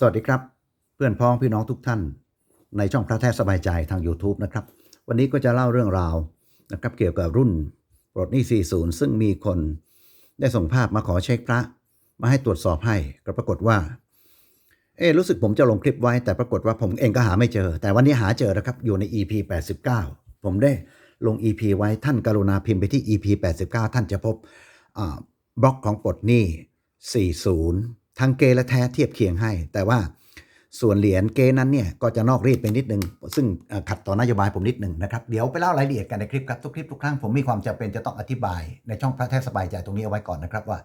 สวัสดีครับ เพื่อนพ้องพี่น้องทุกท่าน ในช่องพระแท้สบายใจทาง YouTube นะครับ วันนี้ก็จะเล่าเรื่องราวนะครับเกี่ยวกับรุ่นปลดหนี้ 40 ซึ่งมีคนได้ส่งภาพมาขอเช็คพระ มาให้ตรวจสอบให้ก็ปรากฏว่า เอ๊ะรู้สึกผมจะลงคลิปไว้ แต่ปรากฏว่าผมเองก็หาไม่เจอ แต่วันนี้หาเจอนะครับอยู่ใน EP 89 ผมได้ลง EP ไว้ท่านกรุณาพิมพ์ไปที่ EP 89 ท่านจะพบบล็อกของปลดหนี้ 40 ทั้งเกและแท้เทียบเคียงให้ แต่ว่าส่วนเหรียญเกนั้นเนี่ยก็จะนอกรีดไปนิดนึง ซึ่งขัดต่อนโยบายผมนิดหนึ่งนะครับ เดี๋ยวไปเล่ารายละเอียดกันในคลิปครับ ทุกคลิปทุกครั้งผมมีความจำเป็นจะต้องอธิบายในช่องพระแท้สบายใจตรงนี้เอาไว้ก่อนนะครับว่า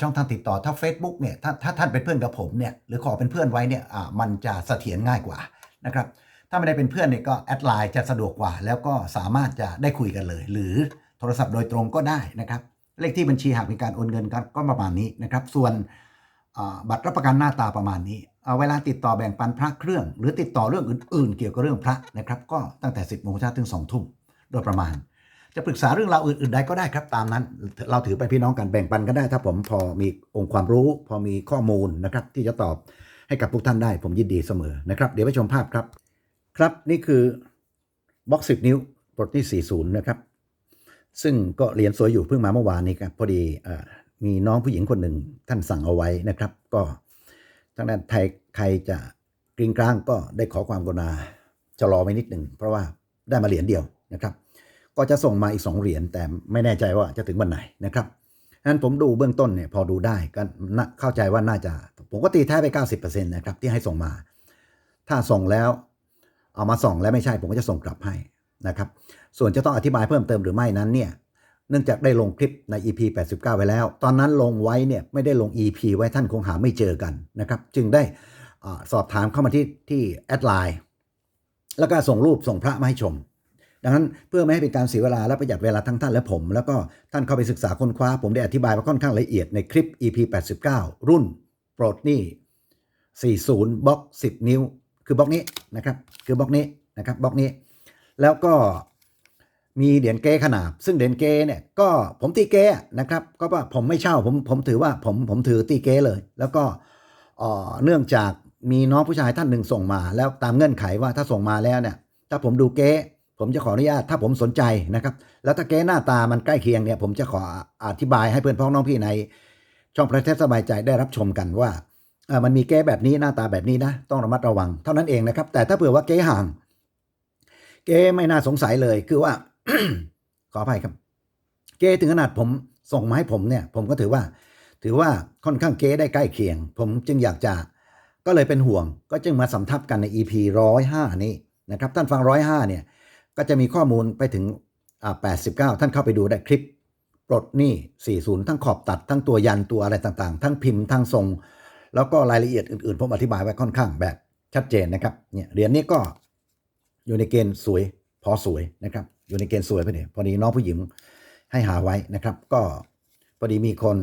ช่องทางติดต่อถ้า Facebook เนี่ยถ้าถ้าท่านเป็นเพื่อนกับผมเนี่ยหรือขอเป็นเพื่อนไว้เนี่ยมันจะเสถียรง่ายกว่านะครับถ้าไม่ได้เป็นเพื่อนเนี่ยก็แอดไลน์จะสะดวกกว่า แล้วก็สามารถจะได้คุยกันเลย หรือโทรศัพท์โดยตรงก็ได้นะครับเลขที่บัญชีหากมีการโอนเงินก็ประมาณนี้นะครับส่วน บัตรรับประกันหน้าตาประมาณนี้เวลาติดต่อแบ่งปันพระเครื่อง หรือติดต่อเรื่องอื่นๆ เกี่ยวกับเรื่องพระนะครับ ก็ตั้งแต่ 10โมงเช้าถึง2ทุ่มโดยประมาณ จะปรึกษาเรื่องราวอื่นๆใดก็ได้ครับตามนั้น เราถือไปพี่น้องกันแบ่งปันกันได้ ถ้าผมพอมีองค์ความรู้ พอมีข้อมูลนะครับที่จะตอบให้กับทุกท่านได้ผมยินดีเสมอนะครับ เดี๋ยวไปชมภาพครับ ครับนี่คือบล็อกสิบนิ้วปลดที่40นะครับซึ่งก็เหรียญสวยอยู่เพิ่งมาเมื่อวานนี้ครับพอดีอ มีน้องผู้หญิงคนหนึ่งท่านสั่งเอาไว้นะครับ ก็ทางด้านไทยใครจะกริ้งกลางก็ได้ขอความกรุณาจะรอไว้นิดหนึ่งเพราะว่าได้มาเหรียญเดียวนะครับ ก็จะส่งมาอีก 2 เหรียญแต่ไม่แน่ใจว่าจะถึงวันไหนนะครับนั้นผมดูเบื้องต้นเนี่ยพอดูได้ก็เข้าใจว่าน่าจะผมก็ตีแท้ไป 90%นะครับที่ให้ส่งมา ถ้าส่งแล้วเอามาส่งแล้วไม่ใช่ผมก็จะส่งกลับให้นะครับ ส่วนจะต้องอธิบายเพิ่มเติมหรือไม่นั้นเนี่ย เนื่องจากได้ลงคลิปใน EP 89 ไว้แล้ว ตอนนั้นลงไว้เนี่ยไม่ได้ลง EP ไว้ท่านคงหาไม่เจอกันนะครับ จึงได้สอบถามเข้ามาที่ที่แอดไลน์แล้วก็ส่งรูปส่งพระมาให้ชม ดังนั้นเพื่อไม่ให้เป็นการเสียเวลาและประหยัดเวลาทั้งท่านและผม แล้วก็ท่านเข้าไปศึกษาค้นคว้า ผมได้อธิบายมาค่อนข้างละเอียดในคลิป EP 89 รุ่นโปรดนี้40บล็อก 10 นิ้ว คือบล็อกนี้นะครับ คือบล็อกนี้นะครับบล็อกนี้ แล้วก็ มีเหรียญเก้ขนาบ ซึ่งเหรียญเก้เนี่ยก็ผมตีเกอะนะครับ ก็ว่าผมไม่เช่าผมผมถือว่าผมผมถือตีเก้เลย แล้วก็เนื่องจากมีน้องผู้ชายท่านหนึ่งส่งมา แล้วตามเงื่อนไขว่าถ้าส่งมาแล้วเนี่ย ถ้าผมดูเก๊ผมจะขออนุญาตถ้าผมสนใจนะครับ แล้วถ้าเก๊หน้าตามันใกล้เคียงเนี่ย ผมจะขออธิบายให้เพื่อนพ้องน้องพี่ใน ช่องประเทศสบายใจได้รับชมกันว่ามันมีเก๊แบบนี้หน้าตาแบบนี้นะ ต้องระมัดระวังเท่านั้นเองนะครับ แต่ถ้าเผื่อว่าเก๊ห่าง เก๊ไม่น่าสงสัยเลยคือว่า ขออภัยครับ เก๊ถึงขนาดผมส่งมาให้ผมเนี่ย ผมก็ถือว่า ถือว่าค่อนข้างเก๊ได้ใกล้เคียง ผมจึงอยากจะก็เลยเป็นห่วง ก็จึงมาสำทับกันใน EP 105 นี้นะครับ ท่านฟัง 105 เนี่ย ก็จะมีข้อมูลไปถึงอ่า89 ท่านเข้าไปดูได้คลิปปลดหนี้ 40 ทั้งขอบตัด ทั้งตัวยันตัวอะไรต่างๆ ทั้งพิมพ์ ทั้งทรง แล้วก็รายละเอียดอื่นๆ ผมอธิบายไว้ค่อนข้างแบบชัดเจนนะครับ เนี่ยเหรียญนี้ก็อยู่ในเกณฑ์สวย พอสวยนะครับ อยู่ในเกณฑ์สวยพอดีพอดีน้องผู้หญิงให้หาไว้นะครับ ก็พอดีมีคน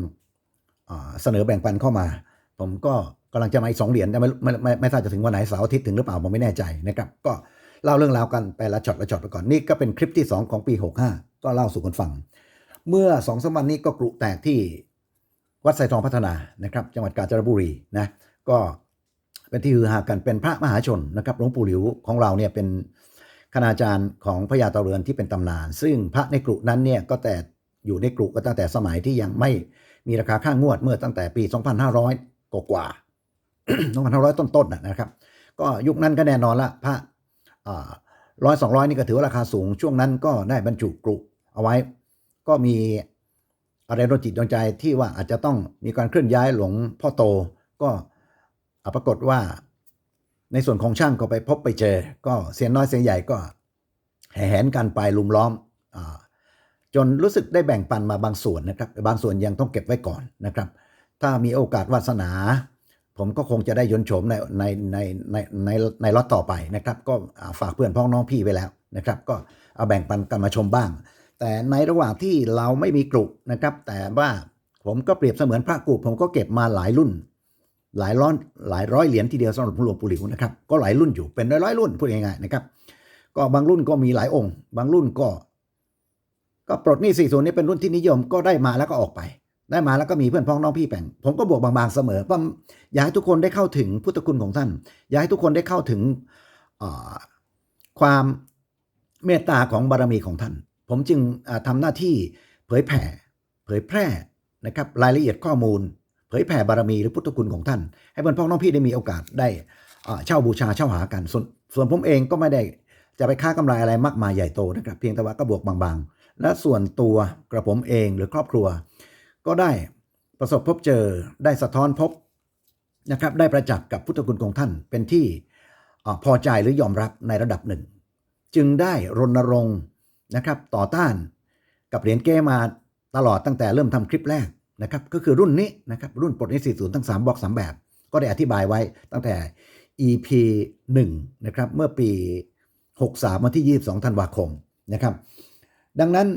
เสนอแบ่งปันเข้ามา ผมก็กำลังจะมาอีกสองเหรียญแต่ไม่ไม่ไม่ไม่ทราบจะถึงวันไหนเสาร์อาทิตย์ถึงหรือเปล่าผมไม่แน่ใจนะครับ ก็เล่าเรื่องราวกันไปละช็อตละช็อตไปก่อนนี่ก็เป็นคลิปที่ 2 ของปี 65 ก็เล่าสู่กันฟัง เมื่อสองสามวันนี้ก็กรุแตกที่วัดไซทองพัฒนานะครับ จังหวัดกาญจนบุรีนะก็เป็นที่ฮือฮากันเป็นพระมหาชนนะครับหลวงปู่หลิวของเราเนี่ยเป็น คณาจารย์ของพระยาตาเรือนที่เป็นตำนาน ซึ่งพระในกรุนั้นเนี่ยก็แต่อยู่ในกรุก็ตั้งแต่สมัยที่ยังไม่มีราคาค่างวดเมื่อตั้งแต่ปี 2,500 กว่ากว่า2,500 ต้นๆนะนะครับ ก็ยุคนั้นก็แน่นอนละพระร้อยสองร้อยนี่ก็ถือว่าราคาสูง ช่วงนั้นก็ได้บรรจุกรุเอาไว้ ก็มีอะไรโดนจิตโดนใจที่ว่าอาจจะต้องมีการเคลื่อนย้ายหลวงพ่อโต ก็ปรากฏว่า ในส่วนของช่างก็ไปพบไปเจอ ก็เสียนน้อยเสียนใหญ่ก็แห่แหนกันไปลุมล้อมอจนรู้สึกได้แบ่งปันมาบางส่วนนะครับ บางส่วนยังต้องเก็บไว้ก่อนนะครับ ถ้ามีโอกาสวาสนา ผมก็คงจะได้ยนโฉมในในในในในในล็อตต่อไปนะครับ ก็ฝากเพื่อนพ้องน้องพี่ไว้แล้วนะครับ ก็เอาแบ่งปันกันมาชมบ้าง แต่ในระหว่างที่เราไม่มีกลุ่นะครับ แต่ว่าผมก็เปรียบเสมือนพระกลุ่ผมก็เก็บมาหลายรุ่น หลายร้อนหลายร้อยเหรียญทีเดียวสำหรับหลวงปู่หลิวนะครับก็หลายรุ่นอยู่เป็นร้อยร้อยรุ่นพูดง่ายๆนะครับ ก็บางรุ่นก็มีหลายองค์ บางรุ่นก็ ก็ปลดหนี้40นี่เป็นรุ่นที่นิยมก็ได้มาแล้วก็ออกไป ได้มาแล้วก็มีเพื่อนพ้องน้องพี่แบ่ง ผมก็บวกบางๆเสมอเพราอยากให้ทุกคนได้เข้าถึงพุทธคุณของท่าน อยากให้ทุกคนได้เข้าถึงความเมตตาของบารมีของท่าน ผมจึงอ่าทำหน้าที่เผยแผ่ เผยแพร่นะครับ รายละเอียดข้อมูล เผยแผ่บารมีหรือพุทธคุณของท่าน ให้เพื่อนพ้องน้องพี่ได้มีโอกาสได้เช่าบูชาเช่าหากันส่วนส่วนผมเองก็ไม่ได้จะไปค้ากำไรอะไรมากมายใหญ่โตนะครับ เพียงแต่ว่าก็บวกบางๆ และส่วนตัวกระผมเองหรือครอบครัว ก็ได้ประสบพบเจอได้สะท้อนพบนะครับได้ประจักษ์กับพุทธคุณของท่านเป็นที่พอใจหรือยอมรับในระดับหนึ่ง จึงได้รณรงค์นะครับต่อต้านกับเหรียญเก้มาตลอดตั้งแต่เริ่มทำคลิปแรก นะครับก็คือรุ่นนี้นะครับรุ่นปลดหนี้40 ทั้ง 3 บล็อก 3 แบบ ก็ได้อธิบายไว้ตั้งแต่ EP 1นะครับเมื่อปี 63 วันที่ 22 ธันวาคมนะครับดังนั้น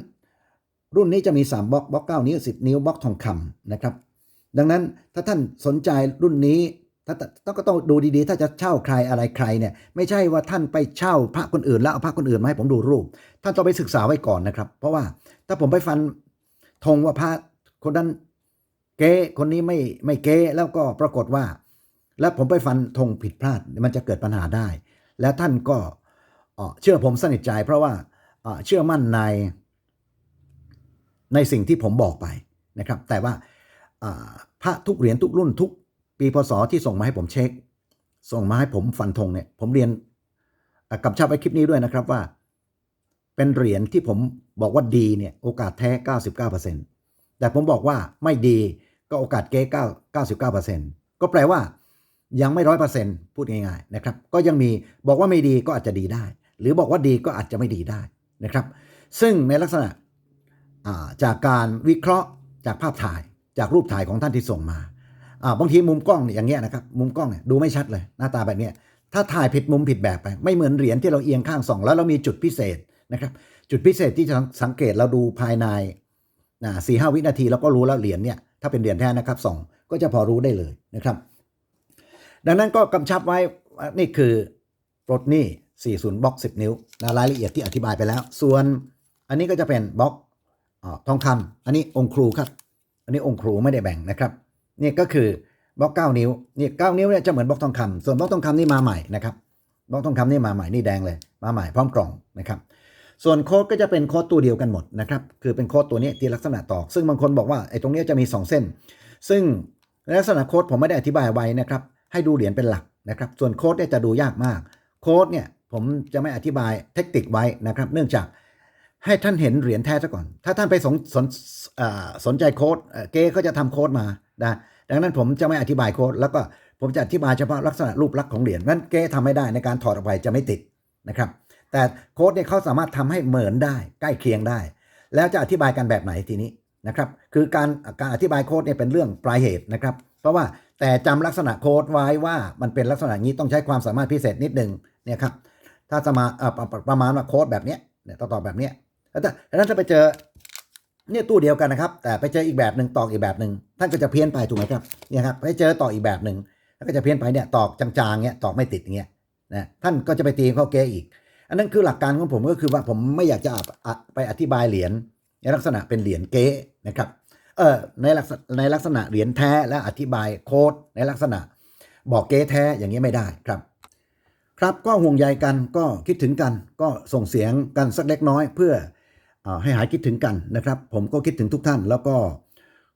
รุ่นนี้จะมี 3 บล็อกบล็อก 9 นิ้ว 10 นิ้วบล็อกทองคำนะครับดังนั้นถ้าท่านสนใจรุ่นนี้ถ้าต้องก็ต้องดูดีๆ ถ้าจะเช่าใครอะไรใครเนี่ยไม่ใช่ว่าท่านไปเช่าพระคนอื่น แล้วเอาพระคนอื่นมาให้ผมดูรูป ท่านต้องไปศึกษาไว้ก่อนนะครับ เพราะว่าถ้าผมไปฟันธงว่าพระคนนั้น เก๊คนนี้ไม่ไม่เก๊แล้วก็ปรากฏว่า แล้วผมไปฟันธงผิดพลาดมันจะเกิดปัญหาได้ และท่านก็เชื่อผมสนิทใจ เพราะว่าเชื่อมั่นในในสิ่งที่ผมบอกไปนะครับ แต่ว่าพระทุกเหรียญทุกรุ่นทุกปีพศที่ส่งมาให้ผมเช็ค ส่งมาให้ผมฟันธงเนี่ยผมเรียนอะกำชับไวคลิปนี้ด้วยนะครับว่า เป็นเหรียญที่ผมบอกว่าดีเนี่ยโอกาสแท้ 99% แต่ผมบอกว่าไม่ดีก็โอกาสเก๊9 99%ก็แปลว่ายังไม่ร้อยเปอร์เซ็นต์พูดง่ายๆนะครับ ก็ยังมีบอกว่าไม่ดีก็อาจจะดีได้ หรือบอกว่าดีก็อาจจะไม่ดีได้นะครับ ซึ่งในลักษณะาจากการวิเคราะห์จากภาพถ่ายจากรูปถ่ายของท่านที่ส่งมาาบางทีมุมกล้องเนี่ยอย่างเงี้ยนะครับมุมกล้องเนี่ยดูไม่ชัดเลยหน้าตาแบบเนี้ยถ้าถ่ายผิดมุมผิดแบบไป ไม่เหมือนเหรียญที่เราเอียงข้างส่อง แล้วเรามีจุดพิเศษนะครับ จุดพิเศษที่จะสังเกตเราดูภายใน สี่ห้าวินาทีเราก็รู้แล้วเหรียญเนี่ยถ้าเป็นเหรียญแท้นะครับส่องก็จะพอรู้ได้เลยนะครับ ดังนั้นก็กำชับไว้นี่คือปลดหนี้40บล็อก 10 นิ้วนะรายละเอียดที่อธิบายไปแล้ว ส่วนอันนี้ก็จะเป็นบล็อกอทองคำอันนี้องค์ครูครับ อันนี้องค์ครูไม่ได้แบ่งนะครับนี่ก็คือบล็อก9นิ้วนี่9นิ้วเนี่ยจะเหมือนบล็อกทองคำส่วนบล็อกทองคำนี่มาใหม่นะครับบล็อกทองคำนี่มาใหม่นี่แดงเลยมาใหม่พร้อมกล่องนะครับ ส่วนโค้ดก็จะเป็นโค้ดตัวเดียวกันหมดนะครับ คือเป็นโค้ดตัวนี้ที่ลักษณะตอก ซึ่งบางคนบอกว่าไอ้ตรงนี้จะมี 2 เส้น ซึ่งลักษณะโค้ดผมไม่ได้อธิบายไว้นะครับ ให้ดูเหรียญเป็นหลักนะครับ ส่วนโค้ดเนี่ยจะดูยากมาก โค้ดเนี่ยผมจะไม่อธิบายเทคนิคไว้นะครับ เนื่องจากให้ท่านเห็นเหรียญแท้ซะก่อน ถ้าท่านไปสนสนสนใจโค้ดเอ่อเก๊ก็จะทำโค้ดมานะดังนั้นผมจะไม่อธิบายโค้ดแล้วก็ผมจะอธิบายเฉพาะลักษณะรูปลักษณ์ของเหรียญนั้นเก๊ทำไม่ได้ในการถอดออกไปจะไม่ติดนะครับ แต่โค้ดเนี่ยเขาสามารถทำให้เหมือนได้ใกล้เคียงได้ แล้วจะอธิบายกันแบบไหนทีนี้นะครับ คือการการอธิบายโค้ดเนี่ยเป็นเรื่องปลายเหตุนะครับ เพราะว่าแต่จำลักษณะโค้ดไว้ว่ามันเป็นลักษณะนี้ต้องใช้ความสามารถพิเศษนิดนึงเนี่ยครับถ้าจะมาประมาณว่าโค้ดแบบเนี้ยเนี่ยต่อต่อแบบเนี้ยแล้วถ้าถ้าไปเจอเนี่ยตู้เดียวกันนะครับ แต่ไปเจออีกแบบหนึ่งตอกอีกแบบหนึ่งท่านก็จะเพี้ยนไปถูกไหมครับเนี่ยครับไปเจอต่ออีกแบบหนึ่งแล้วก็จะเพี้ยนไปเนี่ยตอกจางๆเนี่ยตอกไม่ติดอย่างเงี้ยนะท่านก็จะไปตีเข้าเกอีก อันนั้นคือหลักการของผมก็คือว่าผมไม่อยากจะไปอธิบายเหรียญในลักษณะเป็นเหรียญเก๊นะครับเออในลักษณะในลักษณะเหรียญแท้และอธิบายโค้ดในลักษณะบอกเก๊แท้อย่างนี้ไม่ได้ครับ ครับก็ห่วงใยกันก็คิดถึงกันก็ส่งเสียงกันสักเล็กน้อย เพื่ออให้หายคิดถึงกันนะครับ ผมก็คิดถึงทุกท่าน แล้วก็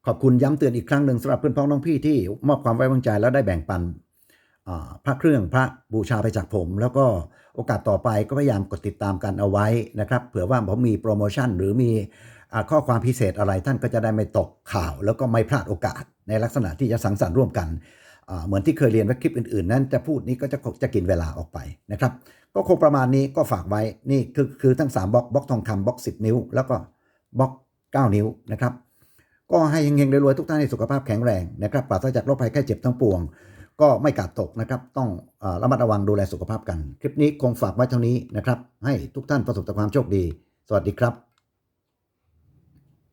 ขอบคุณย้ำเตือนอีกครั้งหนึ่งสำหรับเพื่อนพ้องน้องพี่ที่มอบความไว้วางใจแล้วได้แบ่งปัน พระเครื่องพระบูชาไปจากผม แล้วก็โอกาสต่อไปก็พยายามกดติดตามกันเอาไว้นะครับ เผื่อว่าผมมีโปรโมชั่นหรือมีอข้อความพิเศษอะไรท่านก็จะได้ไม่ตกข่าว แล้วก็ไม่พลาดโอกาสในลักษณะที่จะสังสรรค์ร่วมกัน เหมือนที่เคยเรียนไว้คลิปอื่นๆ นั้นจะพูดนี้ก็จะจะกินเวลาออกไปนะครับ ก็คงประมาณนี้ก็ฝากไว้นี่คือคือทั้ง3บล็อกบล็อกทองคำบล็อก10 นิ้ว แล้วก็บล็อก 9 นิ้วนะครับก็ให้เฮงๆรวยๆทุกท่านให้สุขภาพแข็งแรงนะครับปราศจากโรคภัยแค่เจ็บทั้งปวง ก็ไม่กาดตกนะครับ ต้องอระมัดระวังดูแลสุขภาพกัน คลิปนี้คงฝากไว้เท่านี้นะครับ ให้ทุกท่านประสบแต่ความโชคดี สวัสดีครับ